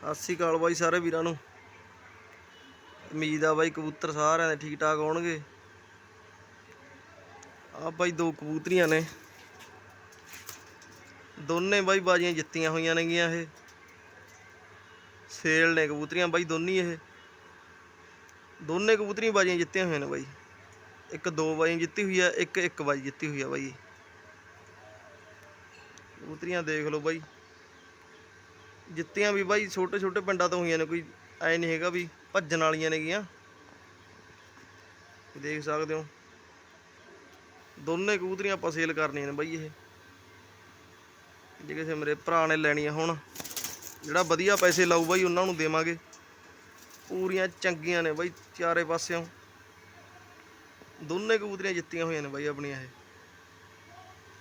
ਸਤਿ ਸ਼੍ਰੀ ਅਕਾਲ ਬਾਈ ਸਾਰੇ ਵੀਰਾਂ ਨੂੰ। ਉਮੀਦ ਆ ਬਾਈ ਕਬੂਤਰ ਸਾਰਿਆਂ ਦੇ ਠੀਕ ਠਾਕ ਹੋਣਗੇ। ਆ ਬਾਈ ਦੋ ਕਬੂਤਰੀਆਂ ਨੇ। ਦੋਨੇ ਬਾਈ ਬਾਜੀਆਂ ਜਿੱਤੀਆਂ ਹੋਈਆਂ ਨੇਗੀਆਂ ਇਹ। ਸੇਲ ਨੇ ਕਬੂਤਰੀਆਂ ਬਾਈ ਦੋਨੀ ਇਹ। ਦੋਨੇ ਕਬੂਤਰੀਆਂ ਬਾਜੀਆਂ ਜਿੱਤੀਆਂ ਹੋਈਆਂ ਨੇ ਬਾਈ। ਇੱਕ ਦੋ ਬਾਜੀਆਂ ਜਿੱਤੀ ਹੋਈ ਆ, ਇੱਕ ਇੱਕ ਬਾਜੀ ਜਿੱਤੀ ਹੋਈ ਆ ਬਾਈ। ਕਬੂਤਰੀਆਂ ਦੇਖ ਲਓ ਬਾਈ। ਜਿੱਤੀਆਂ ਵੀ ਬਾਈ, ਛੋਟੇ ਛੋਟੇ ਪਿੰਡਾਂ ਤੋਂ ਹੋਈਆਂ ਨੇ, ਕੋਈ ਐ ਨਹੀਂ ਹੈਗਾ ਵੀ ਭੱਜਣ ਵਾਲੀਆਂ ਨੇਗੀਆਂ। ਦੇਖ ਸਕਦੇ ਹੋ। ਦੋਨੇ ਕਬੂਤਰੀਆਂ ਆਪਾਂ ਸੇਲ ਕਰਨੀਆਂ ਨੇ ਬਾਈ ਇਹ। ਜੇ ਕਿਸੇ ਮੇਰੇ ਭਰਾ ਨੇ ਲੈਣੀਆਂ ਹੁਣ, ਜਿਹੜਾ ਵਧੀਆ ਪੈਸੇ ਲਾਊ ਬਾਈ, ਉਹਨਾਂ ਨੂੰ ਦੇਵਾਂਗੇ। ਪੂਰੀਆਂ ਚੰਗੀਆਂ ਨੇ ਬਾਈ, ਚਾਰੇ ਪਾਸਿਓਂ। ਦੋਨੇ ਕਬੂਤਰੀਆਂ ਜਿੱਤੀਆਂ ਹੋਈਆਂ ਨੇ ਬਾਈ ਆਪਣੀਆਂ ਇਹ।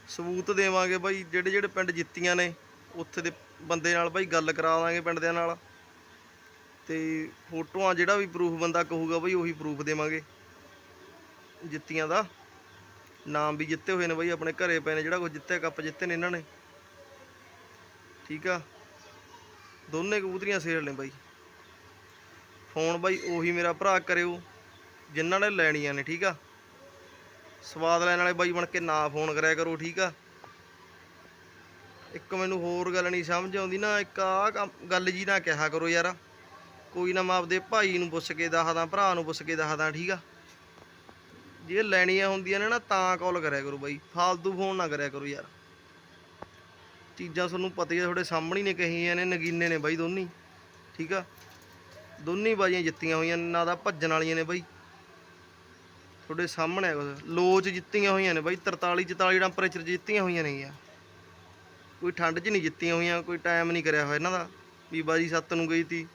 ਸਬੂਤ ਦੇਵਾਂਗੇ ਬਾਈ, ਜਿਹੜੇ ਜਿਹੜੇ ਪਿੰਡ ਜਿੱਤੀਆਂ ਨੇ ਉੱਥੇ ਦੇ ਬੰਦੇ ਨਾਲ ਬਾਈ ਗੱਲ ਕਰਾ ਦਾਂਗੇ ਪਿੰਡ ਦੇ ਨਾਲ। ਤੇ ਫੋਟੋਆਂ ਜਿਹੜਾ ਵੀ ਪ੍ਰੂਫ ਬੰਦਾ ਕਹੂਗਾ ਬਾਈ ਉਹੀ ਪ੍ਰੂਫ ਦੇਵਾਂਗੇ। ਜਿੱਤੀਆਂ ਦਾ। ਨਾਮ ਵੀ ਜਿੱਤੇ ਹੋਏ ਨੇ ਬਾਈ, ਆਪਣੇ ਘਰੇ ਪਏ ਨੇ ਜਿਹੜਾ ਕੁਝ ਜਿੱਤਿਆ, ਕੱਪ ਜਿੱਤੇ ਨੇ ਇਹਨਾਂ ਨੇ। ਠੀਕ ਆ? ਦੋਨੇ ਕਬੂਤਰੀਆਂ ਸੇਲ ਨੇ ਬਾਈ। ਫੋਨ ਬਾਈ ਉਹੀ ਮੇਰਾ ਭਰਾ ਕਰਿਓ, ਜਿਨ੍ਹਾਂ ਨੇ ਲੈਣੀਆਂ ਨੇ, ਠੀਕ ਆ? ਸਵਾਦ ਲੈਣ ਵਾਲੇ ਬਾਈ ਬਣ ਕੇ ਨਾ ਫੋਨ ਕਰਿਆ ਕਰੋ, ਠੀਕ ਆ? ਇੱਕ ਮੈਨੂੰ ਹੋਰ ਗੱਲ ਨਹੀਂ ਸਮਝ ਆਉਂਦੀ ਨਾ, ਇੱਕ ਆ ਗੱਲ ਜੀ ਨਾ ਕਿਹਾ ਕਰੋ ਯਾਰ। ਕੋਈ ਨਾ ਮੈਂ ਆਪਦੇ ਭਾਈ ਨੂੰ ਪੁੱਛ ਕੇ ਦੱਸਦਾ, ਭਰਾ ਨੂੰ ਪੁੱਛ ਕੇ ਦੱਸਦਾ, ਠੀਕ ਆ? ਜੇ ਲੈਣੀਆਂ ਹੁੰਦੀਆਂ ਨੇ ਨਾ, ਤਾਂ ਕਾਲ ਕਰਿਆ ਕਰੋ ਬਾਈ। ਫਾਲਤੂ ਫੋਨ ਨਾ ਕਰਿਆ ਕਰੋ ਯਾਰ। ਚੀਜ਼ਾਂ ਤੁਹਾਨੂੰ ਪਤਾ ਹੀ ਆ, ਤੁਹਾਡੇ ਸਾਹਮਣੇ ਨੇ, ਕਹੀਆਂ ਨੇ, ਨਗੀਨੇ ਨੇ ਬਾਈ ਦੋਨੀ। ਠੀਕ ਆ? ਦੋਨੀ ਬਾਜੀਆਂ ਜਿੱਤੀਆਂ ਹੋਈਆਂ ਨੇ, ਨਾ ਦਾ ਭੱਜਣ ਵਾਲੀਆਂ ਨੇ ਬਾਈ। ਤੁਹਾਡੇ ਸਾਹਮਣੇ ਆ ਕੁਛ। ਲੋਚ ਜਿੱਤੀਆਂ ਹੋਈਆਂ ਨੇ ਬਾਈ 43 44 ਟੈਂਪਰੇਚਰ ਜਿੱਤੀਆਂ ਹੋਈਆਂ ਨੇਗੀਆਂ ਕੋਈ ਠੰਡ 'ਚ ਨਹੀਂ ਜਿੱਤੀਆਂ ਹੋਈਆਂ, ਕੋਈ ਟਾਈਮ ਨਹੀਂ ਕਰਿਆ ਹੋਇਆ ਇਹਨਾਂ ਦਾ। ਵੀ ਬਾਜੀ 7 ਨੂੰ ਗਈ ਤੀ।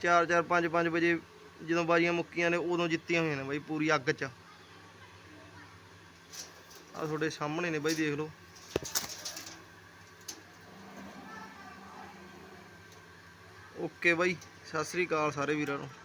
4 4 5 5 ਵਜੇ ਜਦੋਂ ਬਾਜੀਆਂ ਮੁੱਕੀਆਂ ਨੇ, ਉਦੋਂ ਜਿੱਤੀਆਂ ਹੋਈਆਂ ਨੇ ਬਾਈ ਪੂਰੀ ਅੱਗ 'ਚ। ਆ ਤੁਹਾਡੇ ਸਾਹਮਣੇ ਨੇ ਬਾਈ, ਦੇਖ ਲਓ। ਓਕੇ ਬਾਈ, ਸਤਿ ਸ੍ਰੀ ਅਕਾਲ ਸਾਰੇ ਵੀਰਾਂ ਨੂੰ।